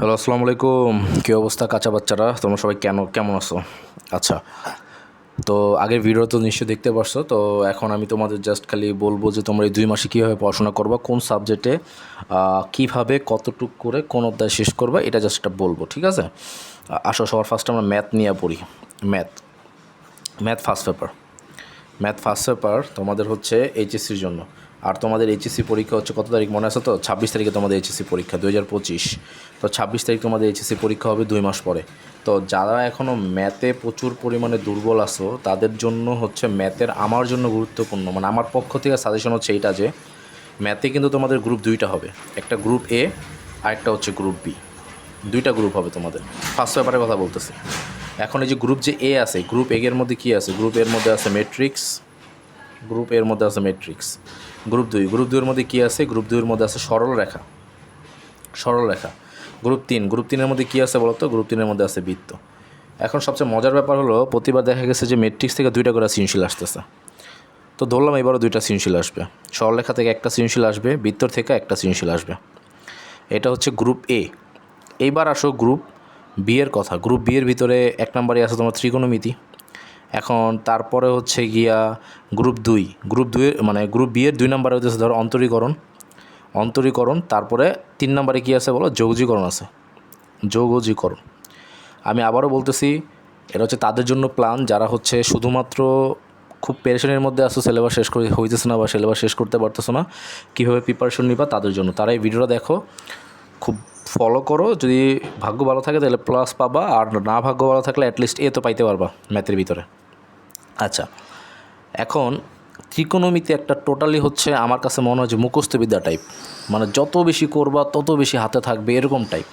Hello, আসসালামু আলাইকুম। কী অবস্থা কাঁচা বাচ্চারা? তোমরা সবাই কেন, কেমন আছো? আচ্ছা তো আগের ভিডিও তো নিশ্চয়ই দেখতে পারছ, তো এখন আমি তোমাদের জাস্ট খালি বলব যে তোমরা এই দুই মাসে কীভাবে পড়াশোনা করবা, কোন সাবজেক্টে কীভাবে, কতটুক করে, কোন অধ্যায় শেষ করবা, এটা জাস্ট বলব, ঠিক আছে? আসো, সবার ফার্স্ট আমরা ম্যাথ নিয়ে পড়ি। Math math first paper math first paper তোমাদের হচ্ছে এইচএসসির জন্য। আর তোমাদের এইচএসসি পরীক্ষা হচ্ছে কত তারিখ মনে আছে তো? ছাব্বিশ তারিখে তোমাদের এইচএসসি পরীক্ষা দু হাজার পঁচিশ। তো ছাব্বিশ তারিখ তোমাদের এইচএসসি পরীক্ষা হবে দুই মাস পরে। তো যারা এখনও ম্যাথে প্রচুর পরিমাণে দুর্বল আছো, তাদের জন্য হচ্ছে ম্যাথের আমার জন্য গুরুত্বপূর্ণ মানে আমার পক্ষ থেকে সাজেশন হচ্ছে এইটা যে ম্যাথে কিন্তু তোমাদের গ্রুপ দুইটা হবে। একটা গ্রুপ এ আর একটা হচ্ছে গ্রুপ বি দুইটা গ্রুপ হবে তোমাদের। ফার্স্ট পেপারের কথা বলতেছি। এখন এই যে গ্রুপ যে এ আছে গ্রুপ এ এর মধ্যে কী আছে? গ্রুপ এর মধ্যে আছে ম্যাট্রিক্স গ্রুপ এর মধ্যে আছে ম্যাট্রিক্স। গ্রুপ দুই, গ্রুপ দুইয়ের মধ্যে কী আছে? গ্রুপ দুইয়ের মধ্যে আছে সরল রেখা। সরল রেখা। গ্রুপ তিন, গ্রুপ তিনের মধ্যে কী আছে বলতো? গ্রুপ তিনের মধ্যে আছে বৃত্ত। এখন সবচেয়ে মজার ব্যাপার হলো, প্রতিবার দেখা গেছে যে ম্যাট্রিক্স থেকে দুইটা করে সৃজনশীল আসতেছে। তো ধরলাম এবারও দুইটা সৃজনশীল আসবে। সরলরেখা থেকে একটা সৃজনশীল আসবে, বৃত্তর থেকে একটা সৃজনশীল আসবে। এটা হচ্ছে গ্রুপ এ। এইবার আসো গ্রুপ বি এর কথা। গ্রুপ বি এর ভিতরে এক নম্বরে আছে তোমার ত্রিকোণমিতি। এখন তারপরে হচ্ছে গিয়া গ্রুপ দুই। গ্রুপ দুই মানে গ্রুপ বিয়ের দুই নম্বরে হচ্ছে ধরো অন্তরীকরণ। অন্তরীকরণ, তারপরে তিন নম্বরে কী আছে বলো? যৌগীকরণ আছে। যৌগজীকরণ। আমি আবারও বলতেছি, এটা হচ্ছে তাদের জন্য প্ল্যান যারা হচ্ছে শুধুমাত্র খুব পেরেশানির মধ্যে আসো সিলেবাস শেষ করে হইতেছে না বা সিলেবাস শেষ করতে পারতেছো না, কীভাবে প্রিপারেশন নিবা তাদের জন্য? তারা এই ভিডিওটা দেখো, খুব ফলো করো। যদি ভাগ্য ভালো থাকে তাহলে প্লাস পাবা, আর না ভাগ্য ভালো থাকলে অ্যাটলিস্ট এ তো পাইতে পারবা ম্যাথের ভিতরে। আচ্ছা এখন ত্রিকোণমিতি একটা টোটালি হচ্ছে আমার কাছে মনে হয় যে মুখস্থবিদ্যা টাইপ মানে যত বেশি করবা, তত বেশি হাতে থাকবে, এরকম টাইপ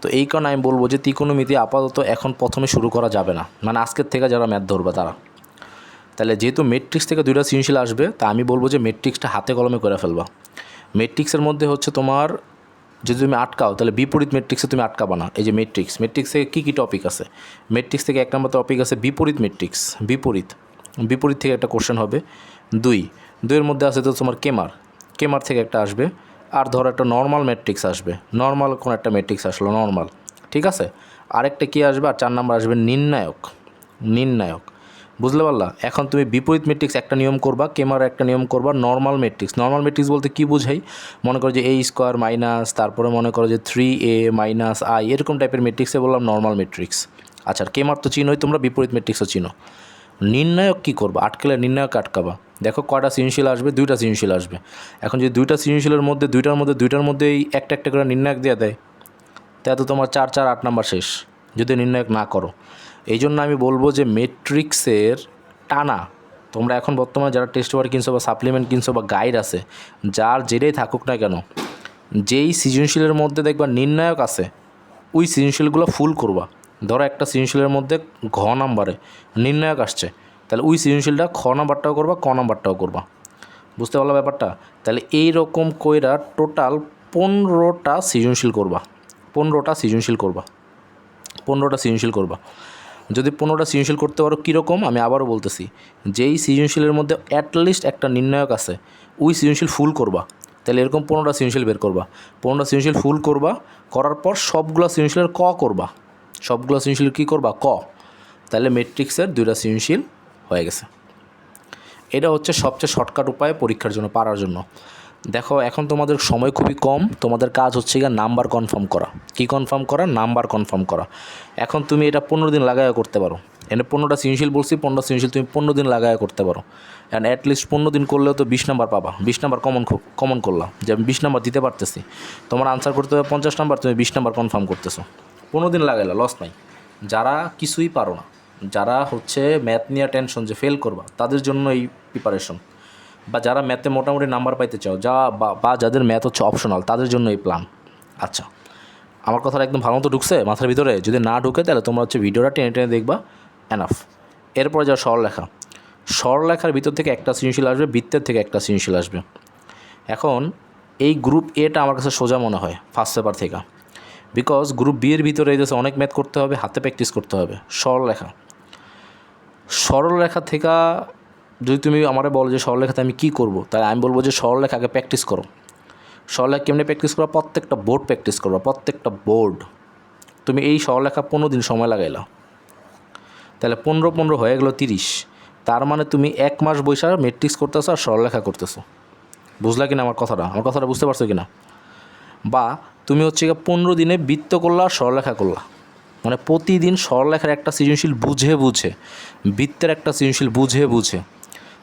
তো এই কারণে আমি বলব যে ত্রিকোণমিতি আপাতত এখন প্রথমে শুরু করা যাবে না। মানে আজকের থেকে যারা ম্যাথ ধরবে তারা। তাহলে যেহেতু মেট্রিক্স থেকে দুইটা সৃজনশীল আসবে, তা আমি বলব যে মেট্রিক্সটা হাতে কলমে করে ফেলবা। মেট্রিক্সের মধ্যে হচ্ছে তোমার যদি তুমি আটকাও, তাহলে বিপরীত মেট্রিক্সে তুমি আটকাবা না। এই যে মেট্রিক্স মেট্রিক্স থেকে কী কী টপিক আছে? মেট্রিক্স থেকে এক নম্বর টপিক আছে বিপরীত মেট্রিক্স বিপরীত। বিপরীত থেকে একটা কোশ্চেন হবে, দুই। দুইয়ের মধ্যে আছে তো তোমার কেমার। কেমার থেকে একটা আসবে, আর ধরো একটা নর্মাল ম্যাট্রিক্স আসবে। নর্মাল কোনো একটা ম্যাট্রিক্স আসলো নর্মাল ঠিক আছে? আরেকটা কী আসবে? আর চার নাম্বার আসবে নির্ণায়ক। নির্ণায়ক। বুঝতে পারলা? এখন তুমি বিপরীত ম্যাট্রিক্স একটা নিয়ম করবা কেমার একটা নিয়ম করবা নর্মাল ম্যাট্রিক্স নর্মাল ম্যাট্রিক্স বলতে কী বুঝাই? মনে করো যে এ স্কোয়ার মাইনাস তারপরে মনে করো যে থ্রি এ মাইনাস আই এরকম টাইপের ম্যাট্রিক্সে বললাম নর্মাল ম্যাট্রিক্স আচ্ছা কেমার তো চিনোই, তোমরা বিপরীত ম্যাট্রিক্সও চিনো। নির্ণায়ক কী করবা? আটকেলে নির্ণায়ক আটকাবা। দেখো কটা সৃজনশীল আসবে, দুইটা সৃজনশীল আসবে। এখন যদি দুইটা সৃজনশীলের মধ্যে, দুইটার মধ্যে, দুইটার মধ্যেই একটা একটা করে নির্ণায়ক দিয়ে দেয় তাই তো তোমার চার চার, আট নাম্বার শেষ, যদি নির্ণায়ক না করো। এই জন্য আমি বলব যে মেট্রিক্সের টানা, তোমরা এখন বর্তমানে যারা টেস্ট পেপার কিনছো বা সাপ্লিমেন্ট কিনছো বা গাইড আছে, যার যেটাই থাকুক না কেন, যেই সৃজনশীলের মধ্যে দেখবা নির্ণায়ক আছে, ওই সৃজনশীলগুলো ফুল করবা। ধরো একটা সৃজনশীলের মধ্যে ঘ নাম্বারে নির্ণায়ক আসছে, তাহলে ওই সৃজনশীলটা খ নাম্বারটাও করবা, ক নাম্বারটাও করবা। বুঝতে পারল ব্যাপারটা? তাহলে এই রকম কইরা টোটাল পনেরোটা সৃজনশীল করবা, পনেরোটা সৃজনশীল করবা, পনেরোটা সৃজনশীল করবা। যদি পনেরোটা সৃজনশীল করতে পারো, কীরকম? আমি আবারও বলতেছি, যেই সৃজনশীলের মধ্যে অ্যাটলিস্ট একটা নির্ণায়ক আছে, ওই সৃজনশীল ফুল করবা। তাহলে এরকম পনেরোটা সৃজনশীল বের করবা। পনেরোটা সৃজনশীল ফুল করবা, করার পর সবগুলো সৃজনশীলের ক করবা। সবগুলো সৃজনশীল কী করবা? ক। তাহলে মেট্রিক্সের দুইটা সৃজনশীল হয়ে গেছে। এটা হচ্ছে সবচেয়ে শর্টকাট উপায় পরীক্ষার জন্য, পারার জন্য। দেখো, এখন তোমাদের সময় খুবই কম। তোমাদের কাজ হচ্ছে গিয়ে নাম্বার কনফার্ম করা। কি কনফার্ম করা? নাম্বার কনফার্ম করা। এখন তুমি এটা পনেরো দিন লাগায় করতে পারো। এনে পনেরোটা সৃজনশীল বলছি পনেরো সৃজনশীল তুমি পনেরো দিন লাগায় করতে পারো। অ্যান্ড অ্যাটলিস্ট পনেরো দিন করলেও তো বিশ নাম্বার পাবা। বিশ নাম্বার কমন কমন করলাম যে আমি বিশ নাম্বার দিতে পারতেছি। তোমার আনসার করতে হবে পঞ্চাশ নাম্বার, তুমি বিশ নাম্বার কনফার্ম করতেছো। পনেরো দিন লাগাইলা লস নাই। যারা কিছুই পারো না, যারা হচ্ছে ম্যাথ নিয়ে টেনশন যে ফেল করবা, তাদের জন্য এই প্রিপারেশন বা যারা ম্যাথে মোটামুটি নাম্বার পাইতে চাও, যা বা- যাদের ম্যাথ হচ্ছে অপশনাল তাদের জন্য এই প্ল্যান আচ্ছা আমার কথাটা একদম ভালো মতো ঢুকছে, মাথার ভিতরে যদি না ঢুকে তাহলে তোমরা হচ্ছে ভিডিওটা টেনে টেনে দেখবা এনাফ এরপরে যা সরলেখা সরলেখার ভিতর থেকে একটা সৃজনশীল আসবে, বৃত্তের থেকে একটা সৃজনশীল আসবে। এখন এই গ্রুপ এটা আমার কাছে সোজা মনে হয় ফার্স্ট পেপার থেকে। বিকজ গ্রুপ বি এর ভিতরে যে অনেক ম্যাথ করতে হবে, হাতে প্র্যাকটিস করতে হবে। সরলরেখা সরলরেখা থেকে যদি তুমি আমারে বলো যে সরলরেখাতে আমি কী করব, তাহলে আমি বলব যে সরলরেখা আগে প্র্যাকটিস করো। সরলেখা কেমনি প্র্যাকটিস করো প্রত্যেকটা বোর্ড প্র্যাকটিস করবা, প্রত্যেকটা বোর্ড তুমি এই সরলেখা পনেরো দিন সময় লাগাইলা তাহলে পনেরো পনেরো হয়ে গেলো তিরিশ। তার মানে তুমি এক মাস বৈশা মেট্রিক্স করতেছো আর সরলেখা করতেছো। বুঝলা কিনা আমার কথাটা? আমার কথাটা বুঝতে পারছ কিনা? বা তুমি হচ্ছে গিয়ে পনেরো দিনে বৃত্ত করলা আর সরলেখা করলা। মানে প্রতিদিন সরলেখার একটা সৃজনশীল বুঝে বুঝে, বৃত্তের একটা সৃজনশীল বুঝে বুঝে।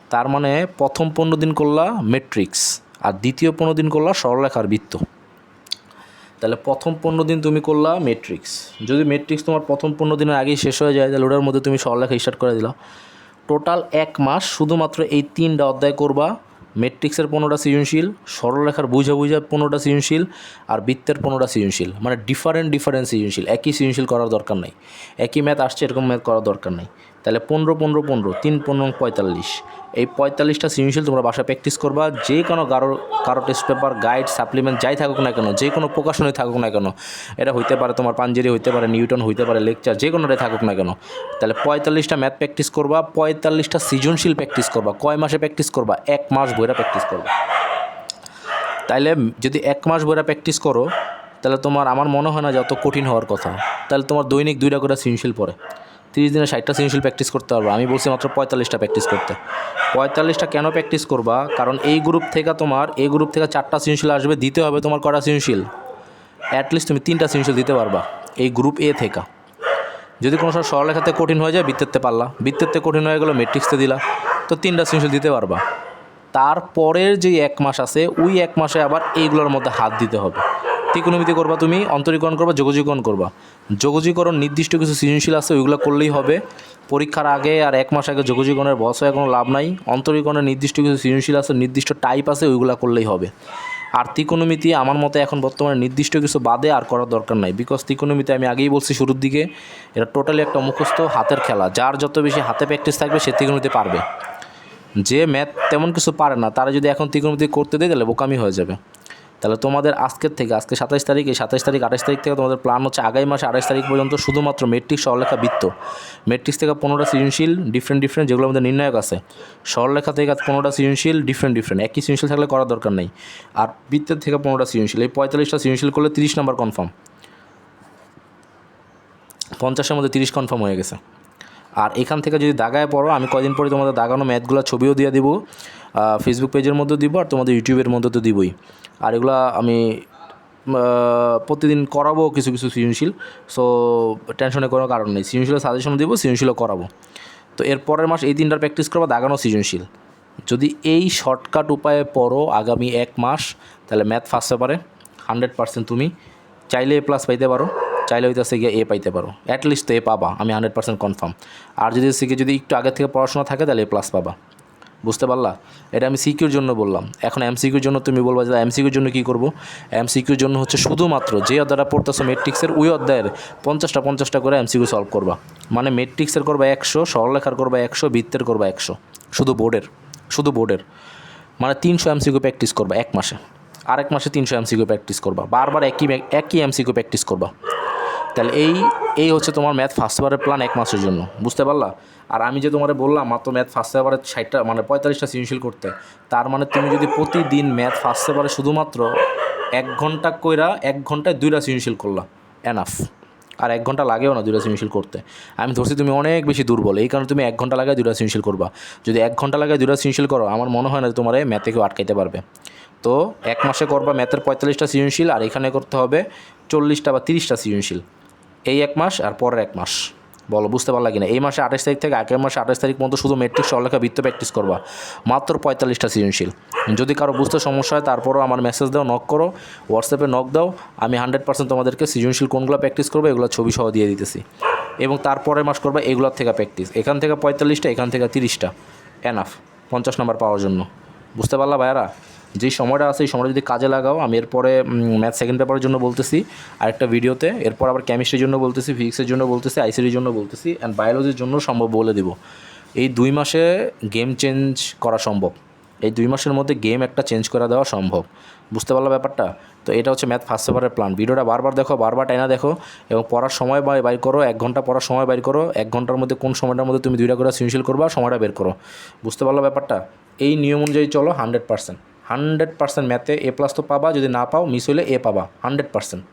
তার মানে প্রথম পনেরো দিন করলা মেট্রিক্স আর দ্বিতীয় পনেরো দিন করলা সরলেখার বৃত্ত। তাহলে প্রথম পনেরো দিন তুমি করলা মেট্রিক্স যদি মেট্রিক্স তোমার প্রথম পনেরো দিনের আগেই শেষ হয়ে যায়, তাহলে ওটার মধ্যে তুমি সরলেখা স্টার্ট করে দিলা। টোটাল এক মাস শুধুমাত্র এই তিনটা অধ্যায় করবা। মেট্রিক্সের পনেরোটা সৃজনশীল, সরলরেখার বুঝা বুঝা পনেরোটা সৃজনশীল, আর বৃত্তের পনেরোটা সৃজনশীল। মানে ডিফারেন্ট ডিফারেন্ট সৃজনশীল। একই সৃজনশীল করার দরকার নেই। একই ম্যাথ আসছে, এরকম ম্যাথ করার দরকার নাই। তাহলে পনেরো পনেরো পনেরো, তিন, পনেরো, পঁয়তাল্লিশ। এই পঁয়তাল্লিশটা সৃজনশীল তোমরা বাসায় প্র্যাকটিস করবা, যে কোনো কারও কারও টেস্ট পেপার গাইড সাপ্লিমেন্ট যাই থাকুক না কেন, যে কোনো প্রকাশনে থাকুক না কেন, এটা হইতে পারে তোমার পাঞ্জেরি হইতে পারে নিউটন, হইতে পারে লেকচার যে কোনোটাই থাকুক না কেন। তাহলে পঁয়তাল্লিশটা ম্যাথ প্র্যাকটিস করবা, পঁয়তাল্লিশটা সৃজনশীল প্র্যাকটিস করবা, কয় মাসে প্র্যাকটিস করবা? এক মাস বইরা প্র্যাকটিস করবা। তাইলে যদি এক মাস বইরা প্র্যাকটিস করো, তাহলে তোমার, আমার মনে হয় না যে অত কঠিন হওয়ার কথা। তাহলে তোমার দৈনিক দুইটা করে সৃজনশীল পড়ে। তিরিশ দিনে ষাটটা সৃজনশীল প্র্যাকটিস করতে পারবে। আমি বলছি মাত্র পঁয়তাল্লিশটা প্র্যাকটিস করতে। পঁয়তাল্লিশটা কেন প্র্যাকটিস করবা? কারণ এই গ্রুপ থেকে তোমার, এই গ্রুপ থেকে চারটা সৃজনশীল আসবে, দিতে হবে তোমার কটা সৃজনশীল? অ্যাটলিস্ট তুমি তিনটা সৃজনশীল দিতে পারবা, এই গ্রুপ এ থেকে। যদি কোনো সময় সরলেখাতে কঠিন হয়ে যায় বৃত্তেরতে পারলা। বৃত্তেরতে কঠিন হয়ে গেলো মেট্রিক্সতে দিলা। তো তিনটা সৃজনশীল দিতে পারবা। তারপরের যে এক মাস আছে, ওই এক মাসে আবার এইগুলোর মধ্যে হাত দিতে হবে। ত্রিকোণমিতি করবা তুমি, অন্তরীকরণ করবা যোগজীকরণ করবা। যোগজীকরণ নির্দিষ্ট কিছু সৃজনশীল আছে, ওইগুলো করলেই হবে। পরীক্ষার আগে আর এক মাস আগে যোগজীকরণের বস হয়ে কোনো লাভ নাই। অন্তরীকরণের নির্দিষ্ট কিছু সৃজনশীল আছে, নির্দিষ্ট টাইপ আছে, ওইগুলো করলেই হবে। আর ত্রিকোণমিতি আমার মতে এখন বর্তমানে নির্দিষ্ট কিছু বাদে আর করার দরকার নাই। বিকজ ত্রিকোণমিতি আমি আগেই বলছি শুরুর দিকে, এটা টোটালি একটা মুখস্থ হাতের খেলা। যার যত বেশি হাতে প্র্যাকটিস থাকবে, সে ত্রিকোণমিতি পারবে। যে ম্যাথ তেমন কিছু পারে না, তারা যদি এখন ত্রিকোণমিতি করতে দেয়, তাহলে বোকামি হয়ে যাবে। তাহলে তোমাদের আজকের থেকে, আজকে সাতাশ তারিখ, এই সাতাশ তারিখ আঠাশ তারিখ থেকে তোমাদের প্ল্যান হচ্ছে আগামী মাসে আঠাশ তারিখ পর্যন্ত শুধুমাত্র মেট্রিক সরলেখা বৃত্ত। মেট্রিক্স থেকে পনেরোটা সৃজনশীল ডিফারেন্ট ডিফারেন্ট যেগুলো আমাদের নির্ণায়ক আছে। সরলেখা থেকে পনেরোটা সৃজনশীল ডিফারেন্ট ডিফারেন্ট একই সৃজনশীল থাকলে করার দরকার নেই। আর বৃত্তের থেকে পনেরোটা সৃজনশীল, এই পঁয়তাল্লিশটা সৃজনশীল করলে তিরিশ নাম্বার কনফার্ম পঞ্চাশের মধ্যে তিরিশ কনফার্ম হয়ে গেছে। আর এখান থেকে যদি দাগায় পড়ো, আমি কদিন পরে তোমাদের দাগানো ম্যাথগুলো ছবিও দিয়ে দিব। ফেসবুক পেজের মধ্যে দিব আর তোমাদের ইউটিউবের মধ্যে তো দিবই। আর এগুলো আমি প্রতিদিন করাবো কিছু কিছু সৃজনশীল। সো টেনশনের কোনো কারণ নেই। সৃজনশীলের সাজেশন দিব, সৃজনশীলও করাবো। তো এর পরের মাস এই তিনটার প্র্যাকটিস করব, দাগানো সৃজনশীল। যদি এই শর্টকাট উপায়ে পড়ো আগামী এক মাস, তাহলে ম্যাথ ফার্স্ট পেপারে হান্ড্রেড পার্সেন্ট তুমি। চাইলে এ প্লাস পাইতে পারো। চাইলে হইতেছে গিয়ে এ পাইতে পারো। অ্যাটলিস্ট তো এ পাবা। আমি হান্ড্রেড পার্সেন্ট কনফার্ম আর যদি সিকে যদি একটু আগে থেকে পড়াশোনা থাকে, তাহলে এ প্লাস পাবা। বুঝতে পারলা? এটা আমি সিকিউর জন্য বললাম। এখন এমসিকিউর জন্য তুমি বলবা যে এমসিকিউর জন্য কী করব? এমসিকিউর জন্য হচ্ছে শুধুমাত্র যে অধ্যায়টা পড়তেছো মেট্রিক্সের ওই অধ্যায়ের পঞ্চাশটা পঞ্চাশটা করে এমসিকিউ সলভ করবা। মানে মেট্রিক্সের করবা একশো সরলেখার করবা একশো, বৃত্তের করবা একশো। শুধু বোর্ডের শুধু বোর্ডের মানে তিনশো এমসিকিউ প্র্যাকটিস করবা এক মাসে। আরেক মাসে তিনশো এমসিকিউ প্র্যাকটিস করবা। বারবার একই একই এমসিকিউ প্র্যাকটিস করবা। তাহলে এই এই হচ্ছে তোমার ম্যাথ ফার্স্ট পেপারের প্ল্যান এক মাসের জন্য, বুঝতে পারলা? আর আমি যে তোমারে বললাম, মাত্র ম্যাথ ফার্স্ট পেপারের ষাটটা মানে পঁয়তাল্লিশটা সৃজনশীল করতে, তার মানে তুমি যদি প্রতিদিন ম্যাথ ফার্স্ট পেপারে শুধুমাত্র এক ঘণ্টা কইরা এক ঘন্টায় দুইটা সৃজনশীল করলা এনাফ আর এক ঘণ্টা লাগেও না দুইটা সৃজনশীল করতে। আমি ধরছি তুমি অনেক বেশি দুর্বল, এই কারণে তুমি এক ঘণ্টা লাগায় দুইটা সৃজনশীল করবা। যদি এক ঘণ্টা লাগায় দুইটা সৃজনশীল করো, আমার মনে হয় না তোমার ম্যাথে কেউ আটকাইতে পারবে। তো এক মাসে করবা ম্যাথের পঁয়তাল্লিশটা সৃজনশীল, আর এখানে করতে হবে চল্লিশটা বা তিরিশটা সৃজনশীল। এই এক মাস আর পরের এক মাস। বলো, বুঝতে পারলা কিনা? এই মাসে আঠাশ তারিখ থেকে আগের মাসে আঠাশ তারিখ পর্যন্ত শুধু মেট্রিক সরলেখা বৃত্ত প্র্যাকটিস করবা। মাত্র পঁয়তাল্লিশটা সৃজনশীল। যদি কারও বুঝতে সমস্যা হয়, তারপরও আমার মেসেজ দাও নক করো হোয়াটসঅ্যাপে নক দাও, আমি হান্ড্রেড পার্সেন্ট তোমাদেরকে সৃজনশীল কোনগুলো প্র্যাকটিস করব, এগুলো ছবি সহ দিয়ে দিতেছি। এবং তারপরের মাস করবা এগুলোর থেকে প্র্যাকটিস এখান থেকে পঁয়তাল্লিশটা, এখান থেকে তিরিশটা। এনাফ পঞ্চাশ নাম্বার পাওয়ার জন্য। বুঝতে পারলা ভাইয়ারা? যেই সময়টা আছে, এই সময়টা যদি কাজে লাগাও, আমি এরপরে ম্যাথ সেকেন্ড পেপারের জন্য বলতেছি, আরেকটা ভিডিওতে এরপর আবার কেমিস্ট্রির জন্য বলতেছি ফিজিক্সের জন্য বলতেছি আইসিটির জন্য বলতেছি অ্যান্ড বায়োলজির জন্য সম্ভব বলে দিব। এই দুই মাসে গেম চেঞ্জ করা সম্ভব। এই দুই মাসের মধ্যে গেম একটা চেঞ্জ করে দেওয়া সম্ভব। বুঝতে পারল ব্যাপারটা? তো এটা হচ্ছে ম্যাথ ফার্স্ট পেপারের প্ল্যান ভিডিওটা বারবার দেখো, বারবার টাইনা দেখো, এবং পড়ার সময় বাই, বাইর করো, এক ঘণ্টা পড়ার সময় বাইর করো, এক ঘণ্টার মধ্যে কোন সময়টার মধ্যে তুমি দুইটা করে সৃজনশীল করবা, সময়টা বের করো। বুঝতে পারল ব্যাপারটা? এই নিয়ম অনুযায়ী চলো হান্ড্রেড পার্সেন্ট হান্ড্রেড পার্সেন্ট ম্যাথে এ প্লাস তো পাবা, যদি না পাও মিস হলে এ পাবা, হান্ড্রেড পার্সেন্ট।